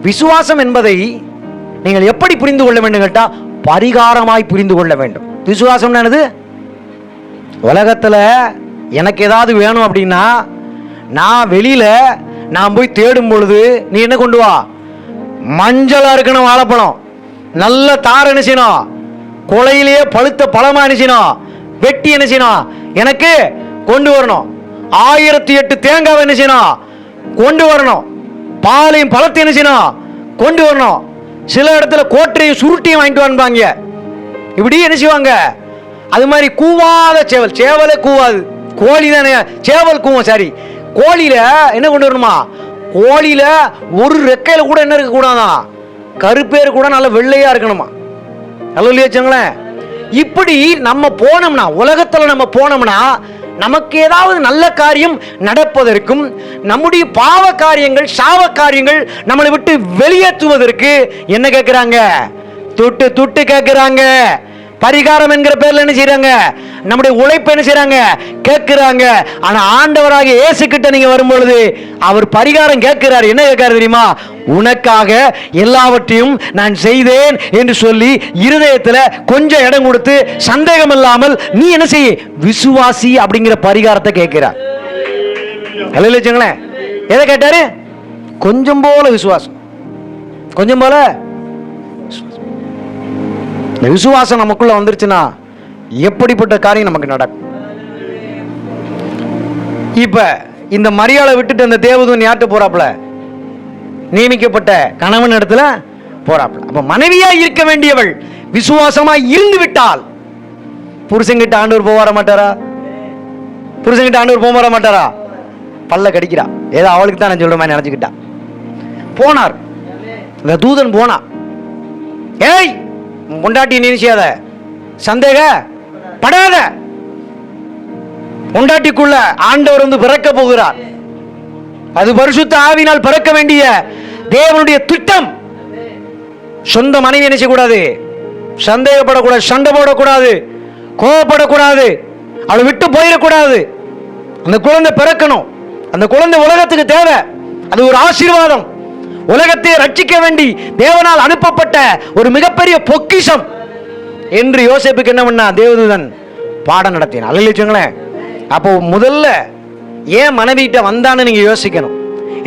விசுவாசம் என்பதை நீங்கள் எப்படி புரிந்து கொள்ள வேண்டும் கேட்டால் பரிகாரமாய் புரிந்து கொள்ள வேண்டும். விசுவாசம் என்னது? உலகத்தில் எனக்கு ஏதாவது வேணும் அப்படின்னா நான் வெளியில் நான் போய் தேடும் பொழுது நீ என்ன கொண்டு வா? மஞ்சளாக இருக்கணும் வாழைப்பழம். நல்ல தார் என்ன செய்யணும்? கொலையிலேயே பழுத்த பழமாக என்ன செய்யணும்? வெட்டி என்ன செய்யணும்? எனக்கு கொண்டு வரணும். ஆயிரத்தி எட்டு தேங்காவை என்ன செய்யணும்? கொண்டு வரணும். பாலையும் பழத்தையும் என்ன செய்யணும்? கொண்டு வரணும். சில இடத்துல கோட்டையும் சுருட்டியும் வாங்கிட்டு வாங்க இப்படி என்ன செய்வாங்க? அது மாதிரி கூவாத சேவல். சேவலே கூவாது. கோழி தானே. சேவல் கூவம் சரி. கோழியில என்ன கொண்டு வரணுமா? கோழியில ஒரு ரெக்கையில கூட என்ன இருக்க கூடாதான் கருப்பேர் கூட நல்ல வெள்ளையா இருக்கணுமா? நல்ல வச்சுங்களேன் இப்படி நம்ம போனோம்னா உலகத்துல நம்ம போனோம்னா நமக்கு ஏதாவது நல்ல காரியம் நடப்பதற்கும் நம்முடைய பாவ காரியங்கள் சாவ காரியங்கள் நம்மளை விட்டு வெளியேற்றுவதற்கு என்ன கேட்குறாங்க துட்டு துட்டு கேட்குறாங்க பரிகாரம் என்கிற பேர்ல என்ன செய்யறாங்க நம்முடைய உழைப்பு என்ன செய்றாங்க? கேட்கிறாங்க. ஆனா ஆண்டவராக இயேசு கிட்ட நீங்க வரும்பொழுது அவர் பரிகாரம் கேட்கிறார். என்ன கேட்கிறார் தெரியுமா? உனக்காக எல்லாவற்றையும் நான் செய்தேன் என்று சொல்லி இருதயத்துல கொஞ்சம் இடம் கொடுத்து சந்தேகம் இல்லாமல் நீ என்ன செய்? விசுவாசி அப்படிங்கிற பரிகாரத்தை கேட்கிறார். அல்ல வச்சுங்களேன் எதை கேட்டாரு? கொஞ்சம் போல விசுவாசம். கொஞ்சம் போல இந்த விசுவாசம் நமக்குள்ள வந்துருச்சுன்னா எப்படிப்பட்ட காரியம் நமக்கு நடக்கும்? இப்ப இந்த மரியாதை விட்டுட்டு அந்த தேவதூன் யார்கிட்ட போறாப்ல நியமிக்கப்பட்ட கணவன் இடத்துல போறாப்ல அப்ப மனைவியா இருக்க வேண்டியவள் விசுவாசமா இருந்து விட்டால் புருஷங்கிட்ட ஆண்டவர் போக வர மாட்டாரா? புருஷங்கிட்ட ஆண்டவர் போக வர மாட்டாரா? பல்ல கடிக்கிறா. ஏதோ அவளுக்கு தான் நான் சொல்ற மாதிரி நினைச்சுக்கிட்டா. போனார். இந்த தூதன் போனா. ஏய் பொண்டாட்டி நினைச்சாத சந்தேக? படாத. உண்டாட்டிக்குள்ள ஆண்டவர் வந்து பிறக்க போகிறார். அது பரிசுத்த ஆவினால் பிறக்க வேண்டிய தேவனுடைய திட்டம். சொந்த மனைவி நினைச்சக்கூடாது சந்தேகப்படக்கூடாது சண்டை போடக்கூடாது கோவப்படக்கூடாது அவளை விட்டு போயிடக்கூடாது. அந்த குழந்தை பிறக்கணும். அந்த குழந்தை உலகத்துக்கு தேவை. அது ஒரு ஆசீர்வாதம். உலகத்தை ரட்சிக்க வேண்டி தேவனால் அனுப்பப்பட்ட ஒரு மிகப்பெரிய பொக்கிஷம். என்று யோசிப்புக்கு என்ன பண்ணா? தேவதூதன் பாடம் நடத்தினான். அல்ல வச்சுங்களேன் அப்போ முதல்ல ஏன் மனைவிட்ட வந்தான்னு நீங்க யோசிக்கணும்.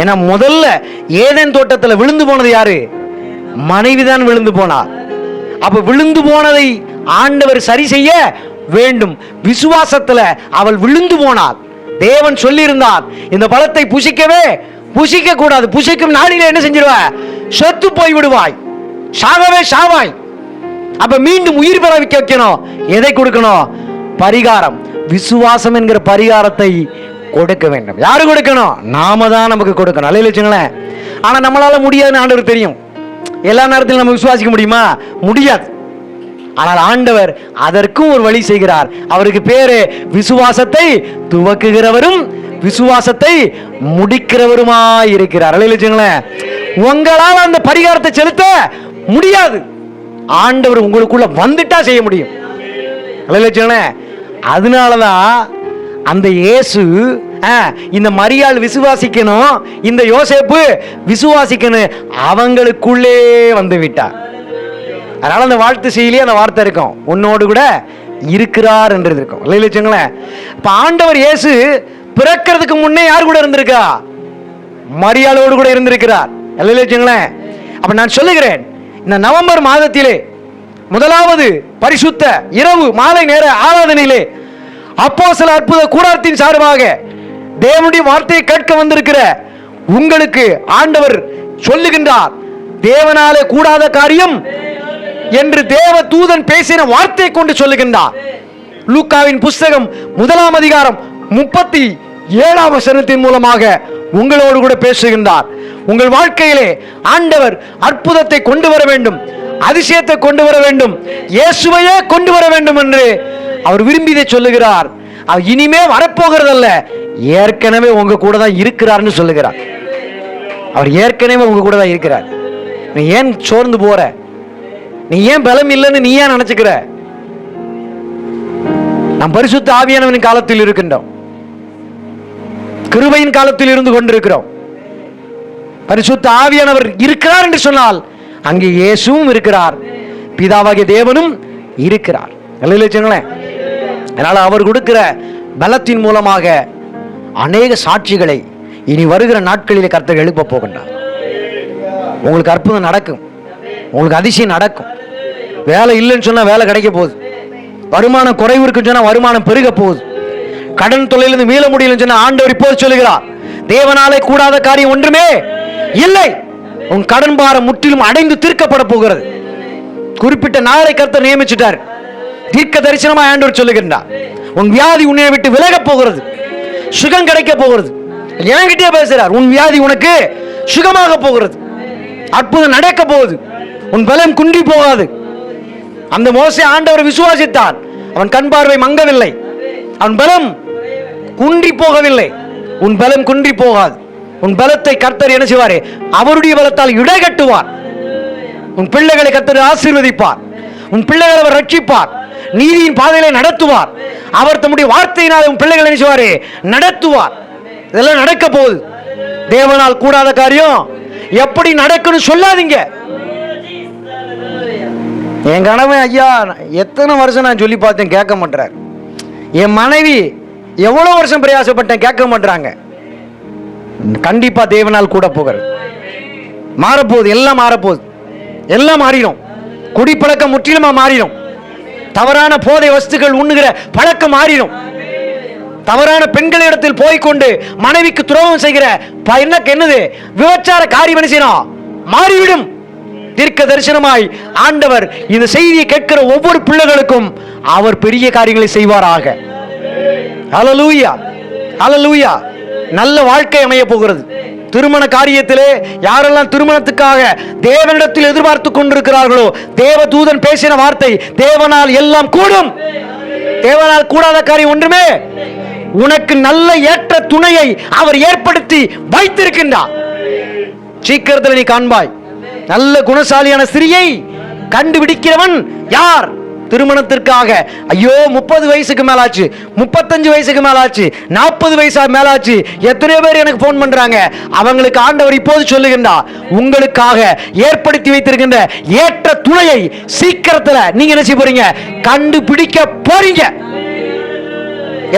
ஏன்னா முதல்ல ஏதேன் தோட்டத்தில் விழுந்து போனது யாரு? மனைவி தான் விழுந்து போனா. அப்ப விழுந்து போனதை ஆண்டவர் சரி செய்ய வேண்டும். விசுவாசத்துல அவள் விழுந்து போனாள். தேவன் சொல்லியிருந்தார் இந்த பழத்தை புசிக்கவே புசிக்க கூடாது புசிக்கும் நாளிலே என்ன செஞ்சிருவ? செத்து போய் விடுவாய் சாகவே சாவாய். அப்ப மீண்டும் உயிர் பெற வைக்க வைக்கணும் எதை கொடுக்கணும்? பரிகாரம். விசுவாசம் என்கிற பரிகாரத்தை கொடுக்க வேண்டும். யாரு கொடுக்கணும்? நாம தான் நமக்கு கொடுக்கணும். அல்ல வச்சுங்களேன் ஆனா நம்மளால முடியாதுன்னு ஆண்டவர் தெரியும். எல்லா நேரத்திலும் நம்ம விசுவாசிக்க முடியுமா? முடியாது. ஆனால் ஆண்டவர் அதற்கும் ஒரு வழி செய்கிறார். அவருக்கு பேரு விசுவாசத்தை துவக்குகிறவரும் விசுவாசத்தை முடிக்கிறவருமாய் இருக்கிறார். அல்ல வச்சுங்களேன் உங்களால் அந்த பரிகாரத்தை செலுத்த முடியாது. ஆண்டவர் உங்களுக்குள்ள வந்துட்டா செய்ய முடியும். அல்ல அதனால அதனாலதான் அந்த இயேசு ஆ, இந்த மரியாள் விசுவாசிக்கணும் இந்த யோசேப்பு விசுவாசிக்கணும். அவங்களுக்குள்ளே வந்து விட்டா. அதனால அந்த வாழ்த்து செய்யலையே அந்த வார்த்தை இருக்கும். உன்னோடு கூட இருக்கிறார் என்றது இருக்கும். இல்லை வச்சுங்களேன் இப்ப ஆண்டவர் இயேசு பிறக்கிறதுக்கு முன்னே யார் கூட இருந்திருக்கா? மரியாளோடு கூட இருந்திருக்கிறார். இல்லை வச்சுங்களேன் அப்ப நான் சொல்லுகிறேன் இந்த நவம்பர் மாதத்திலே முதலாவது பரிசுத்த இரவு மாலை நேர ஆராதனையிலே அப்போ சில அற்புத கூடாரத்தின் சார்பாக தேவனுடைய வார்த்தையை கேட்க வந்திருக்கிற உங்களுக்கு ஆண்டவர் சொல்லுகின்றார். தேவனாலே கூடாத காரியம் என்று தேவ தூதன் பேசின வார்த்தையை கொண்டு சொல்லுகின்றார். லூக்காவின் புஸ்தகம் முதலாம் அதிகாரம் முப்பத்தி ஏழாம் வசனத்தின் மூலமாக உங்களோடு கூட பேசுகின்றார். உங்கள் வாழ்க்கையிலே ஆண்டவர் அற்புதத்தை கொண்டு வர வேண்டும் அதிசயத்தை கொண்டு வர வேண்டும் இயேசுவையே கொண்டு வர வேண்டும் என்று அவர் விரும்பியதை சொல்லுகிறார். அவர் இனிமே வரப்போகிறதல்ல ஏற்கனவே உங்க கூட தான் இருக்கிறார்னு சொல்லுகிறார். அவர் ஏற்கனவே உங்க கூட தான் இருக்கிறார். நீ ஏன் சோர்ந்து போற? நீ ஏன் பலம் இல்லைன்னு நீ ஏன் நினைச்சுக்கிற? நாம் பரிசுத்த ஆவியானவனின் காலத்தில் இருக்கின்றோம். கிருபையின் காலத்தில் இருந்து கொண்டிருக்கிறோம். பரிசுத்த ஆவியானவர் இருக்கிறார் என்று சொன்னால் அங்கே இயேசுவும் இருக்கிறார். பிதாவாகிய தேவனும் இருக்கிறார். வச்சுங்களேன் அதனால் அவர் கொடுக்கிற பலத்தின் மூலமாக அநேக சாட்சிகளை இனி வருகிற நாட்களில் கர்த்தர் எழுப்ப போகின்றார். உங்களுக்கு அற்புதம் நடக்கும். உங்களுக்கு அதிசயம் நடக்கும். வேலை இல்லைன்னு சொன்னால் வேலை கிடைக்க போகுது. வருமானம் குறைவு இருக்குன்னு சொன்னால் வருமானம் பெருக போகுது. கடன் தொழிலிருந்து மீள முடியலன்னு சொன்ன ஆண்டவர் இப்போது சொல்லுகிறார். தேவனாலே கூடாத காரியம் ஒன்றுமே இல்லை. உன் கடன் பாரம் முற்றிலும் அடைந்து தீர்க்கப்பட போகிறது. குறிப்பிட்ட நாளை கருத்தை நியமிச்சிட்டார். தீர்க்க தரிசனமா ஆண்டவர் சொல்லுகின்றார். உன் வியாதி உன்னை விட்டு விலக போகிறது. சுகம் கிடைக்க போகிறது. என்கிட்டயே பேசுறார் உன் வியாதி உனக்கு சுகமாக போகிறது. அற்புதம் நடக்க போகுது. உன் பலம் குன்றி போகாது. அந்த மோசை ஆண்டவர் விசுவாசித்தான். அவன் கண் பார்வை மங்கவில்லை. அவன் பலம் குன்றி போகவில்லை உன் பலம் குன்றி போகாது உன் பலத்தை கர்த்தர் என்ன செய்வார்? அவருடைய பலத்தால் இடை கட்டுவார். உன் பிள்ளைகளை கர்த்தர் ஆசீர்வதிப்பார். உன் பிள்ளைகளை அவர் ரட்சிப்பார். நீதியின் பாதையிலே நடத்துவார். அவர் தம்முடைய வார்த்தையினால் உன் பிள்ளைகளை என்ன செய்வார்? நடத்துவார். இதெல்லாம் நடக்க போகுது. தேவனால் கூடாத காரியம். எப்படி நடக்குன்னு சொல்லாதீங்க. என் கணவன் ஐயா எத்தனை வருஷம் நான் சொல்லி பார்த்தேன் கேட்க மாட்டார் என் மனைவி எவ்வளோ வருஷம் பிரயாசப்பட்டேன் கேட்க மாட்டாங்க கண்டிப்பா தேவனால் கூட போகிறது மாறப்போகுது எல்லாம் மாறப்போகுது. எல்லாம் மாறிடும். குடிப்பழக்கம் முற்றிலுமா மாறிடும். தவறான போதை வஸ்துக்கள் உண்ணுகிற பழக்கம் மாறிடும். தவறான பெண்களிடத்தில் போய்கொண்டு மனைவிக்கு துரோகம் செய்கிற ப- என்ன என்னது? விபச்சார காரியம் என்ன செய்யணும் மாறிவிடும். தீர்க்க தரிசனமாய் ஆண்டவர் இந்த செய்தியை கேட்கிற ஒவ்வொரு பிள்ளைகளுக்கும் அவர் பெரிய காரியங்களை செய்வாராக. ஹalleluya ஹalleluya. நல்ல வாழ்க்கை அமைய போகிறது. திருமண காரியத்திலே யாரெல்லாம் திருமணத்துக்காக தேவனிடத்தில் எதிர்பார்த்து கொண்டிருக்கிறார்களோ தேவ தூதன் பேசின வார்த்தை தேவனால் எல்லாம் கூடும். தேவனால் கூடாத காரியம் ஒன்றுமே உனக்கு நல்ல ஏற்ற துணையை அவர் ஏற்படுத்தி வைத்திருக்கின்றார். சீக்கிரத்தில் நீ காண்பாய். நல்ல குணசாலியான ஸ்திரியை கண்டுபிடிக்கிறவன் யார்? திருமணத்திற்காக. ஐயோ முப்பது வயசுக்கு மேலாச்சு. முப்பத்தஞ்சு வயசுக்கு மேலாச்சு. நாற்பது வயசா மேலாச்சு. எத்தனையோ பேர் எனக்கு ஃபோன் பண்றாங்க. அவங்களுக்கு ஆண்டவர் இப்போது சொல்லுகின்றா உங்களுக்காக ஏற்படுத்தி வைத்திருக்கின்ற ஏற்ற துணையை சீக்கிரத்துல நீங்க என்ன செய்ய போறீங்க? கண்டுபிடிக்க போறீங்க.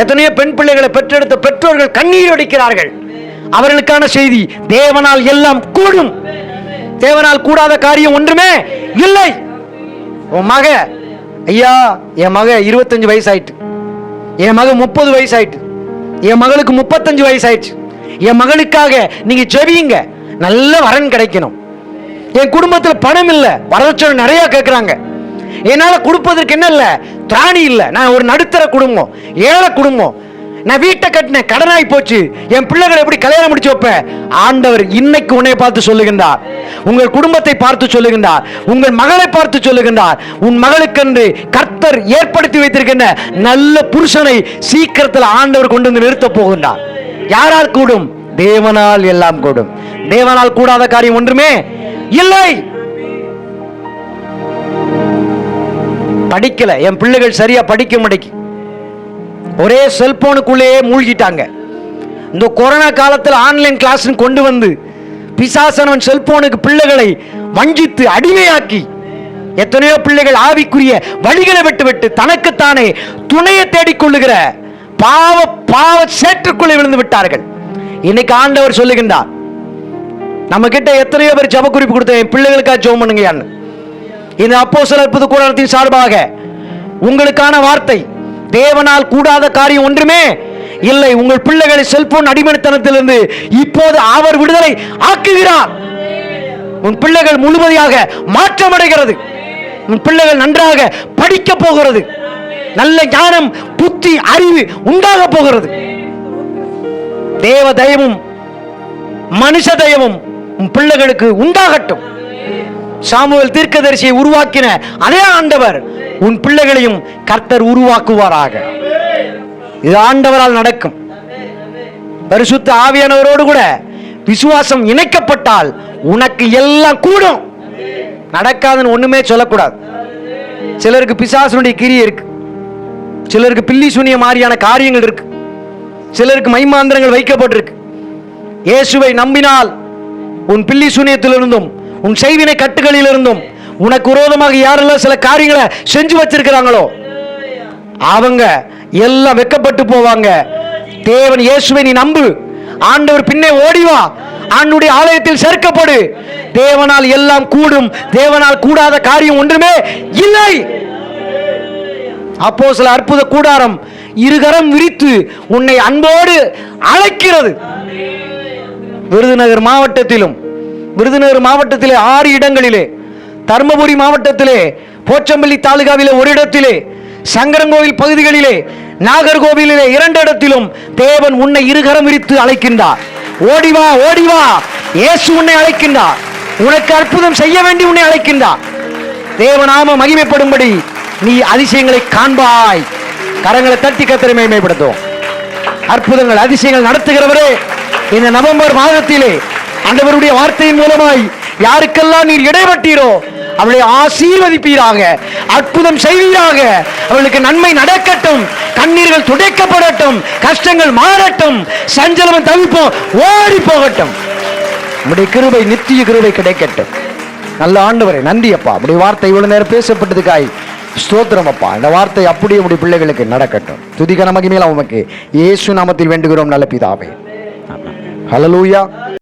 எத்தனையோ பெண் பிள்ளைகளை பெற்றெடுத்த பெற்றோர்கள் கண்ணீர் அடிக்கிறார்கள். அவர்களுக்கான செய்தி தேவனால் எல்லாம் கூடும். தேவனால் கூடாத காரியம் ஒன்றுமே இல்லை. உன் மக ஐயா என் மக இருபத்தஞ்சு வயசு ஆயிட்டு என் மக முப்பது வயசு ஆயிட்டு என் மகளுக்கு முப்பத்தஞ்சு வயசு ஆயிடுச்சு என் மகளுக்காக நீங்க ஜெபியுங்க நல்ல வரன் கிடைக்கணும். என் குடும்பத்தில் பணம் இல்ல. வரதட்சணை நிறைய கேட்குறாங்க என்னால கொடுப்பதற்கு என்ன இல்ல? திராணி இல்ல. நான் ஒரு நடுத்தர குடும்பம். ஏழை குடும்பம். நான் வீட்டை கட்டினேன் கடனாய் போச்சு. என் பிள்ளைகளை எப்படி கல்யாணம் முடிச்சு வைப்பேன் ஆண்டவர் இன்னைக்கு உன்னை பார்த்து சொல்லுகின்றார். உங்கள் குடும்பத்தை பார்த்து சொல்லுகின்றார். உங்கள் மகளை பார்த்து சொல்லுகின்றார். உன் மகளுக்கென்று கர்த்தர் ஏற்படுத்தி வைத்திருக்கின்ற நல்ல புருஷனை சீக்கிரத்தில் ஆண்டவர் கொண்டு வந்து நிறுத்தப் போகின்றார். யாரால் கூடும்? தேவனால் எல்லாம் கூடும். தேவனால் கூடாத காரியம் ஒன்றுமே இல்லை. படிக்கல. என் பிள்ளைகள் சரியா படிக்க மாட்டேங்கி ஒரே செல்போனுக்குள்ளேயே மூழ்கிட்டாங்க. இந்த கொரோனா காலத்தில் ஆன்லைன் கிளாஸ் கொண்டு வந்து பிசாசனவன் செல்போனுக்கு பிள்ளைகளை வஞ்சித்து அடிமையாக்கி எத்தனையோ பிள்ளைகள் ஆவிக்குரிய வழிகளை விட்டு விட்டு தனக்குத்தானே துணையை தேடிக்கொள்ளுகிற பாவ பாவ சேற்றுக்குள்ளே விழுந்து விட்டார்கள். இன்னைக்கு ஆண்டவர் சொல்லுகின்றார் நம்ம கிட்ட எத்தனையோ பேர் ஜப குறிப்பு கொடுத்தேன் பிள்ளைகளுக்காக ஜெபம் பண்ணுங்க இந்த அப்போ சில அற்புத கூடாரத்தின் சார்பாக உங்களுக்கான வார்த்தை தேவனால் கூடாத காரியம் ஒன்றுமே இல்லை. உங்கள் பிள்ளைகளை செல்போன் அடிமைத்தனத்திலிருந்து இப்போது அவர் விடுதலை ஆக்குகிறார். உன் பிள்ளைகள் முழுமையாக மாற்றமடைகிறது. உன் பிள்ளைகள் நன்றாக படிக்க போகிறது. நல்ல ஞானம் புத்தி அறிவு உண்டாக போகிறது. தேவ தயவும் மனுஷ தயவும் உன் பிள்ளைகளுக்கு உண்டாகட்டும். சாமுவல் தீர்க்கதரிசியை உருவாக்கின அதே ஆண்டவர் உன் பிள்ளைகளையும் கர்த்தர் உருவாக்குவாராக. இது ஆண்டவரால் நடக்கும். பரிசுத்த ஆவியானவரோடு கூட விசுவாசம் இணைக்கப்பட்டால் உனக்கு எல்லாம் கூடும். நடக்காதுன்னு ஒண்ணுமே சொல்லக்கூடாது. சிலருக்கு பிசாசனுடைய கிரி இருக்கு. சிலருக்கு பில்லி சூனிய மாதிரியான காரியங்கள் இருக்கு. சிலருக்கு மைமாந்திரங்கள் வைக்கப்பட்டிருக்கு. இயேசுவை நம்பினால் உன் பில்லி சுனியத்திலிருந்தும் உன் செய்வினை கட்டுகளிலிருந்தும் உனக்கு விரோதமாக யாரெல்லாம் சில காரியங்களை செஞ்சு வச்சிருக்கிறாங்களோ அவங்க எல்லாம் வெக்கப்பட்டு போவாங்க. தேவன் இயேசுவை நீ நம்பு. ஆண்டவர் பின்னே ஓடிவா ஆண்டுடைய ஆலயத்தில் சேர்க்கப்படு. தேவனால் எல்லாம் கூடும். தேவனால் கூடாத காரியம் ஒன்றுமே இல்லை. அப்போ சில அற்புத கூடாரம் இருகரம் விரித்து உன்னை அன்போடு அழைக்கிறது. விருதுநகர் மாவட்டத்திலும் விருதுநகர் மாவட்டத்திலே ஆறு இடங்களிலே தர்மபுரி மாவட்டத்திலே போச்சம்பள்ளி தாலுகாவிலே ஒரு இடத்திலே சங்கரங்கோவில் பகுதிகளிலே நாகர்கோவிலிலே இரண்டு இடத்திலும் தேவன் உன்னை இருகரம் விரித்து அழைக்கின்றார். ஓடிவா ஓடிவா இயேசு உன்னை அழைக்கின்றார். உனக்கு அற்புதம் செய்ய வேண்டி உன்னை அழைக்கின்றார். தேவநாம மகிமைப்படும்படி நீ அதிசயங்களை காண்பாய். கரங்களை தட்டி கத்திரை மேம்படுத்தும் அற்புதங்கள் அதிசயங்கள் நடத்துகிறவரே இந்த நவம்பர் மாதத்திலே அந்தவருடைய வார்த்தையின் மூலமாய் யாருக்கெல்லாம் நீர் இடைவட்டீரோ அவளை ஆசீர்வதிப்பீராக அற்புதம் செய்வீராக. அவளுக்கு நன்மை நடக்கட்டும் கண்ணீர்கள் துடைக்கப்படட்டும் கஷ்டங்கள் மாறட்டும் சஞ்சலம் தவிப்போம் ஓடி போகட்டும் உம்முடைய கிருபை நித்திய கிருபை கிடைக்கட்டும். நல்ல ஆண்டவரே நன்றி அப்பா உடைய வார்த்தை இவ்வளவு நேரம் பேசப்பட்டதுக்காய் ஸ்தோத்திரம் அப்பா இந்த வார்த்தை அப்படியே உடைய பிள்ளைகளுக்கு நடக்கட்டும். துதிகன மகிமையில உமக்கு இயேசு நாமத்தில் வேண்டுகிறோம் நல்ல பிதாவே. ஹலலூயா